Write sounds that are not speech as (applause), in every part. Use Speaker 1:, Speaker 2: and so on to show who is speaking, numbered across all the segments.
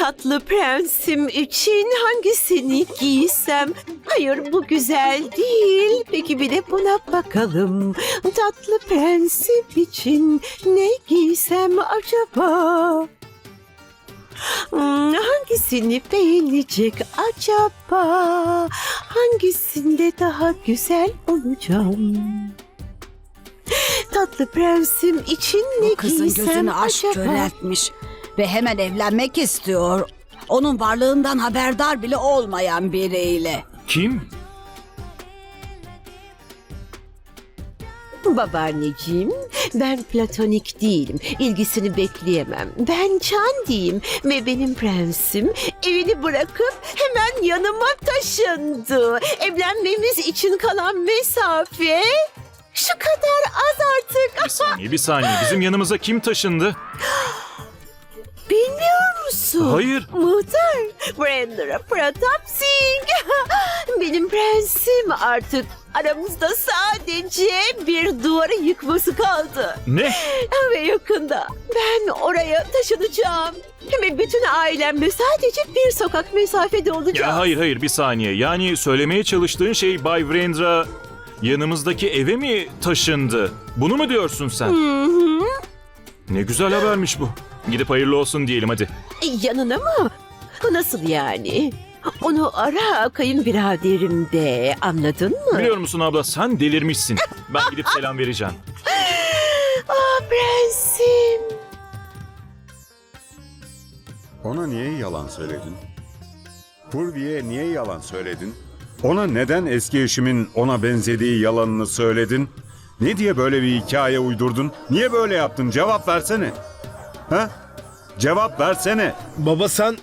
Speaker 1: Tatlı prensim için hangisini giysem? Hayır bu güzel değil. Peki bir de buna bakalım. Tatlı prensim için ne giysem acaba? Hmm, hangisini beğenecek acaba? Hangisinde daha güzel olacağım? Tatlı prensim için ne
Speaker 2: Bu kızın
Speaker 1: giysem
Speaker 2: gözünü aşk
Speaker 1: acaba?
Speaker 2: köreltmiş ve hemen evlenmek istiyor. Onun varlığından haberdar bile olmayan biriyle.
Speaker 3: Kim?
Speaker 1: Babaanneciğim, ben platonik değilim. İlgisini bekleyemem. Ben Candi'yim ve benim prensim evini bırakıp hemen yanıma taşındı. Evlenmemiz için kalan mesafe şu kadar az artık.
Speaker 3: Bir saniye, bir saniye. Bizim yanımıza kim taşındı? (gasps) (gasps) (gasps)
Speaker 1: Bilmiyor musun?
Speaker 3: Hayır.
Speaker 1: Muhtar Brandra Pratap Singh. (laughs) Benim prensim artık aramızda sadece bir duvarı yıkması kaldı.
Speaker 3: Ne?
Speaker 1: Ve yakında ben oraya taşınacağım. Ve bütün ailemle sadece bir sokak mesafede olacağım.
Speaker 3: Ya hayır hayır bir saniye. Yani söylemeye çalıştığın şey Bay Vrendra yanımızdaki eve mi taşındı? Bunu mu diyorsun sen?
Speaker 1: Hı.
Speaker 3: Ne güzel habermiş bu. Gidip hayırlı olsun diyelim hadi.
Speaker 1: Yanına mı? Nasıl yani? Onu ara kayınbiraderim de anladın mı?
Speaker 3: Biliyor musun abla sen delirmişsin. Ben gidip selam vereceğim.
Speaker 1: Ah prensim.
Speaker 4: Ona niye yalan söyledin? Purvi'ye niye yalan söyledin? Ona neden eski eşimin ona benzediği yalanını söyledin? Ne diye böyle bir hikaye uydurdun? Niye böyle yaptın? Cevap versene. Ha? Cevap versene.
Speaker 5: Baba sen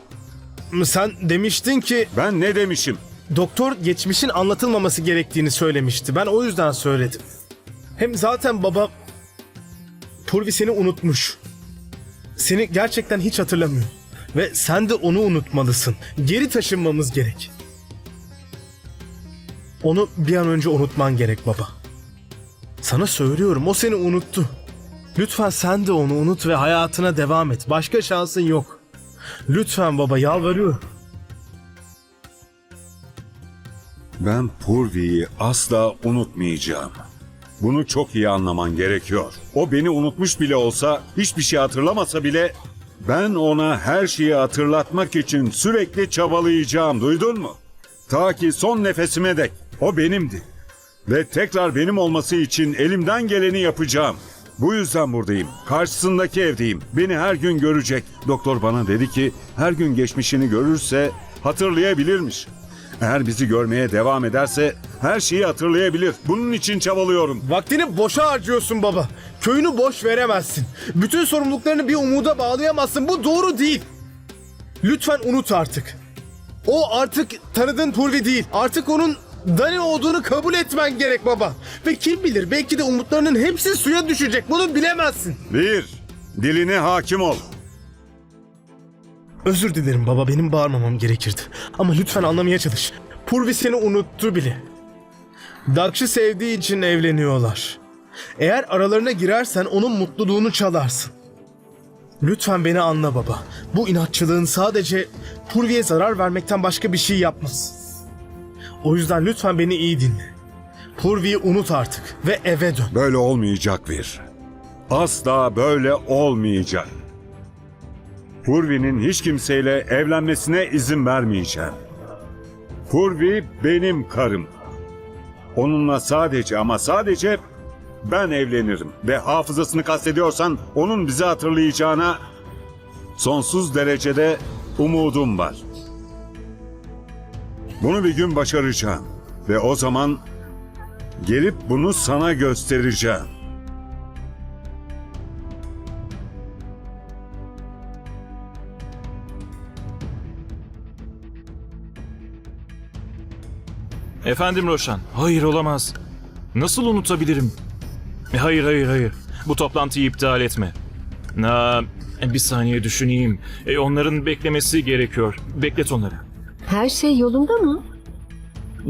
Speaker 5: sen demiştin ki
Speaker 4: Ben ne demişim?
Speaker 5: doktor geçmişin anlatılmaması gerektiğini söylemişti. Ben o yüzden söyledim. Hem zaten baba Purvi seni unutmuş. Seni gerçekten hiç hatırlamıyor. Ve sen de onu unutmalısın. Geri taşınmamız gerek. Onu bir an önce unutman gerek baba. Sana söylüyorum o seni unuttu. Lütfen sen de onu unut ve hayatına devam et. Başka şansın yok. Lütfen baba yalvarıyorum.
Speaker 4: Ben Purvi'yi asla unutmayacağım. Bunu çok iyi anlaman gerekiyor. O beni unutmuş bile olsa, hiçbir şey hatırlamasa bile ben ona her şeyi hatırlatmak için sürekli çabalayacağım. Duydun mu? Ta ki son nefesime dek. O benimdi. Ve tekrar benim olması için elimden geleni yapacağım. Bu yüzden buradayım. Karşısındaki evdeyim. Beni her gün görecek. Doktor bana dedi ki her gün geçmişini görürse hatırlayabilirmiş. Eğer bizi görmeye devam ederse her şeyi hatırlayabilir. Bunun için çabalıyorum.
Speaker 5: Vaktini boşa harcıyorsun baba. Köyünü boş veremezsin. Bütün sorumluluklarını bir umuda bağlayamazsın. Bu doğru değil. Lütfen unut artık. O artık tanıdığın Purvi değil. Artık onun Dani olduğunu kabul etmen gerek baba. Ve kim bilir belki de umutlarının hepsi suya düşecek. Bunu bilemezsin.
Speaker 4: Bir, diline hakim ol.
Speaker 5: Özür dilerim baba benim bağırmamam gerekirdi. Ama lütfen anlamaya çalış. Purvi seni unuttu bile. Dakş'ı sevdiği için evleniyorlar. Eğer aralarına girersen onun mutluluğunu çalarsın. Lütfen beni anla baba. Bu inatçılığın sadece Purvi'ye zarar vermekten başka bir şey yapmaz. O yüzden lütfen beni iyi dinle. Purvi'yi unut artık ve eve dön.
Speaker 4: Böyle olmayacak bir. Asla böyle olmayacak. Purvi'nin hiç kimseyle evlenmesine izin vermeyeceğim. Purvi benim karım. Onunla sadece ama sadece ben evlenirim. Ve hafızasını kastediyorsan onun bizi hatırlayacağına sonsuz derecede umudum var. Bunu bir gün başaracağım. Ve o zaman gelip bunu sana göstereceğim.
Speaker 3: Efendim Roşan. Hayır olamaz. Nasıl unutabilirim? E, Hayır hayır hayır. Bu toplantıyı iptal etme. Na, bir saniye düşüneyim. E, onların beklemesi gerekiyor. Beklet onları.
Speaker 6: Her şey yolunda mı?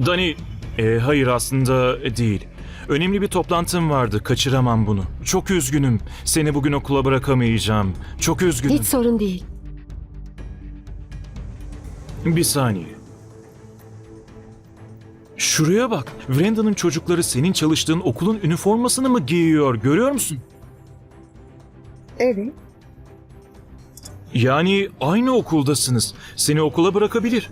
Speaker 3: Dani, e, hayır aslında değil. Önemli bir toplantım vardı. Kaçıramam bunu. Çok üzgünüm. Seni bugün okula bırakamayacağım. Çok üzgünüm.
Speaker 6: Hiç sorun değil.
Speaker 3: Bir saniye. Şuraya bak. Brandon'ın çocukları senin çalıştığın okulun üniformasını mı giyiyor? Görüyor musun?
Speaker 6: Evet.
Speaker 3: Yani aynı okuldasınız. Seni okula bırakabilir.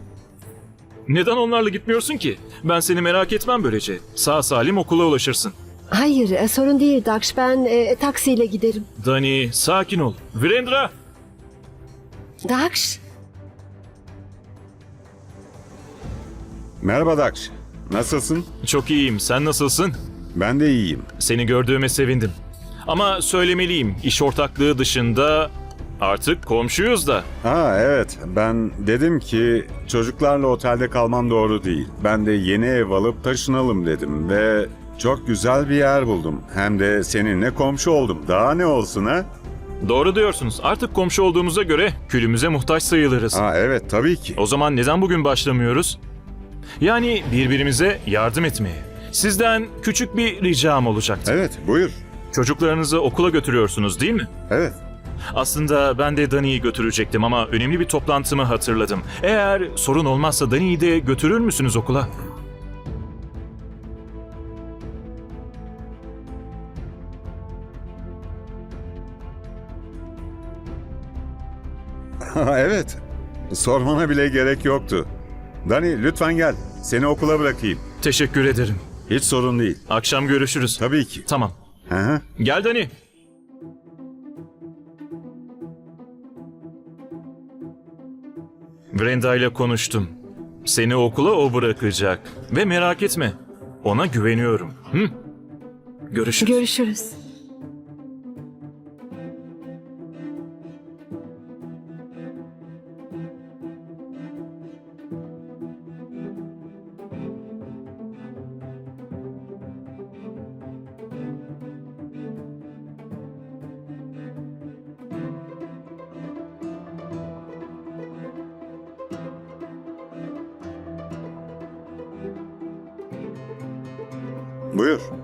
Speaker 3: Neden onlarla gitmiyorsun ki? Ben seni merak etmem böylece. Sağ salim okula ulaşırsın.
Speaker 6: Hayır e, sorun değil Dakş. Ben e, taksiyle giderim.
Speaker 3: Dani, sakin ol. Virendra!
Speaker 6: Dakş.
Speaker 4: Merhaba Dakş. Nasılsın?
Speaker 3: Çok iyiyim. Sen nasılsın?
Speaker 4: Ben de iyiyim.
Speaker 3: Seni gördüğüme sevindim. Ama söylemeliyim, iş ortaklığı dışında artık komşuyuz da.
Speaker 4: Ha evet ben dedim ki çocuklarla otelde kalmam doğru değil. Ben de yeni ev alıp taşınalım dedim ve çok güzel bir yer buldum. Hem de seninle komşu oldum. Daha ne olsun ha?
Speaker 3: Doğru diyorsunuz. Artık komşu olduğumuza göre külümüze muhtaç sayılırız.
Speaker 4: Ha evet tabii ki.
Speaker 3: O zaman neden bugün başlamıyoruz? Yani birbirimize yardım etmeye. Sizden küçük bir ricam olacaktı.
Speaker 4: Evet buyur.
Speaker 3: Çocuklarınızı okula götürüyorsunuz değil mi?
Speaker 4: Evet.
Speaker 3: Aslında ben de Dani'yi götürecektim ama önemli bir toplantımı hatırladım. Eğer sorun olmazsa Dani'yi de götürür müsünüz okula? (laughs)
Speaker 4: Evet. Sormana bile gerek yoktu. Dani lütfen gel. Seni okula bırakayım.
Speaker 3: Teşekkür ederim.
Speaker 4: Hiç sorun değil.
Speaker 3: Akşam görüşürüz.
Speaker 4: Tabii ki.
Speaker 3: Tamam.
Speaker 4: Hı hı.
Speaker 3: Gel Dani. Brenda ile konuştum. Seni okula o bırakacak. Ve merak etme. Ona güveniyorum. Hı? Görüşürüz.
Speaker 6: Görüşürüz.
Speaker 4: Buyur.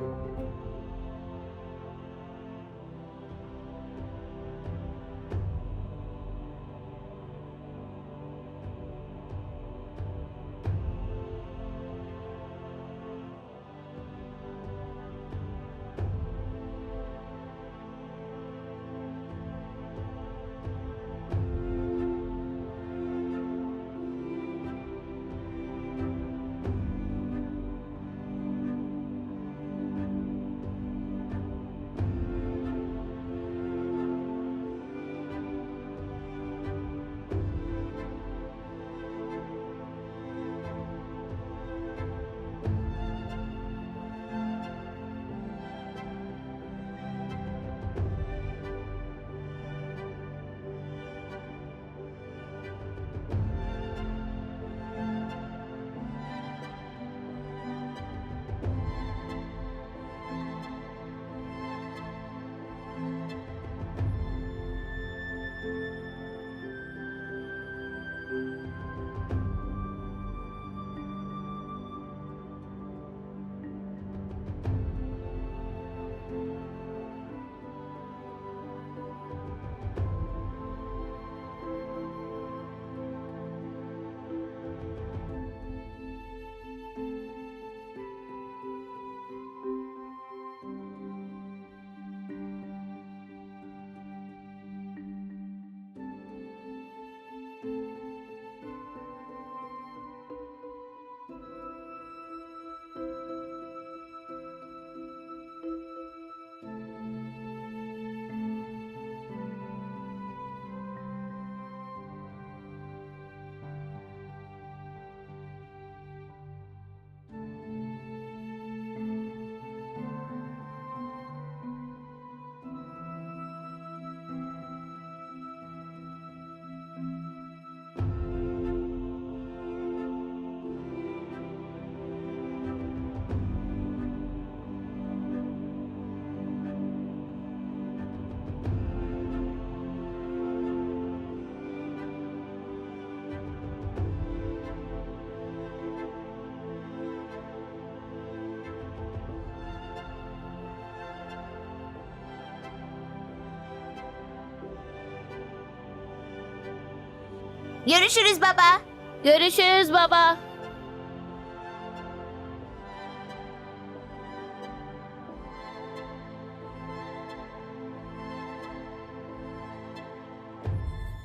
Speaker 7: Görüşürüz baba. Görüşürüz baba.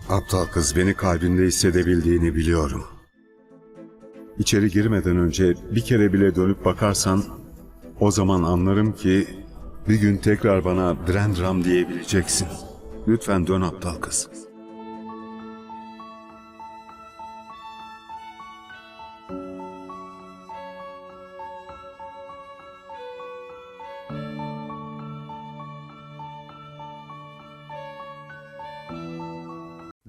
Speaker 4: Aptal kız beni kalbinde hissedebildiğini biliyorum. İçeri girmeden önce bir kere bile dönüp bakarsan o zaman anlarım ki bir gün tekrar bana Brandram diyebileceksin. Lütfen dön aptal kız.